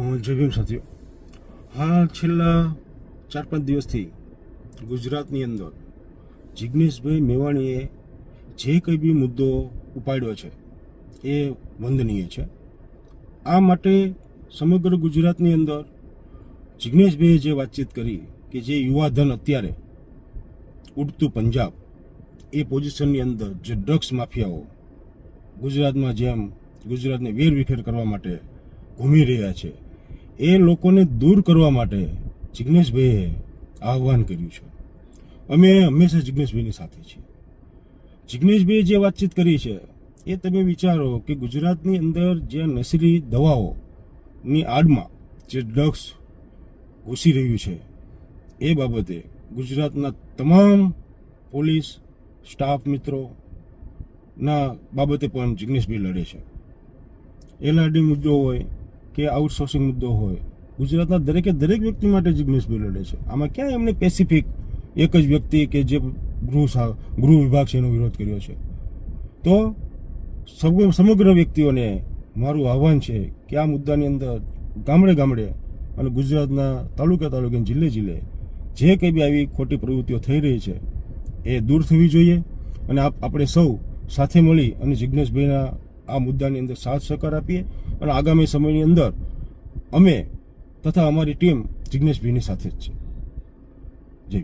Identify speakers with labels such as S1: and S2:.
S1: જય ભીમ સાથીઓ હા, છેલ્લા ચાર પાંચ દિવસથી ગુજરાતની અંદર જિગ્નેશભાઈ મેવાણીએ જે કંઈ બી મુદ્દો ઉપાડ્યો છે એ વંદનીય છે. આ માટે સમગ્ર ગુજરાતની અંદર જિગ્નેશભાઈએ જે વાતચીત કરી કે જે યુવાધન અત્યારે ઉડતું પંજાબ, એ પોઝિશનની અંદર જે ડ્રગ્સ માફિયાઓ ગુજરાતમાં જેમ ગુજરાતને વેરવિખેર કરવા માટે ઘૂમી રહ્યા છે એ લોકોને દૂર કરવા માટે જિગ્નેશભાઈએ આહ્વાન કર્યું છે. અમે હંમેશા જિગ્નેશભાઈની સાથે છીએ. જિજ્ઞેશભાઈએ જે વાતચીત કરી છે, એ તમે વિચારો કે ગુજરાતની અંદર જે નશીલી દવાઓની આડમાં જે ડ્રગ્સ ઘૂસી રહ્યું છે, એ બાબતે ગુજરાતના તમામ પોલીસ સ્ટાફ મિત્રો ના બાબતે પણ જિજ્ઞેશભાઈ લડે છે. એલઆરડી મુદ્દો હોય કે આઉટસોર્સિંગ મુદ્દો હોય. ગુજરાતના દરેકે દરેક વ્યક્તિ માટે જિગ્નેશભાઈ લડે છે. આમાં ક્યાં એમને પેસિફિક એક જ વ્યક્તિ કે જે ગૃહ ગૃહ વિભાગ છે એનો વિરોધ કર્યો છે. તો સમગ્ર વ્યક્તિઓને મારું આહવાન છે કે આ મુદ્દાની અંદર ગામડે ગામડે અને ગુજરાતના તાલુકા તાલુકે જિલ્લે જિલ્લે જે કંઈ બી આવી ખોટી પ્રવૃત્તિઓ થઈ રહી છે એ દૂર થવી જોઈએ અને આપ- આપણે સૌ સાથે મળી અને જિજ્ઞેશભાઈના આ મુદ્દાની અંદર સાથ સહકાર આપીએ અને આગામી સમયની અંદર અમે તથા અમારી ટીમ જિજ્ઞેશભાઈની સાથે જ છે. જય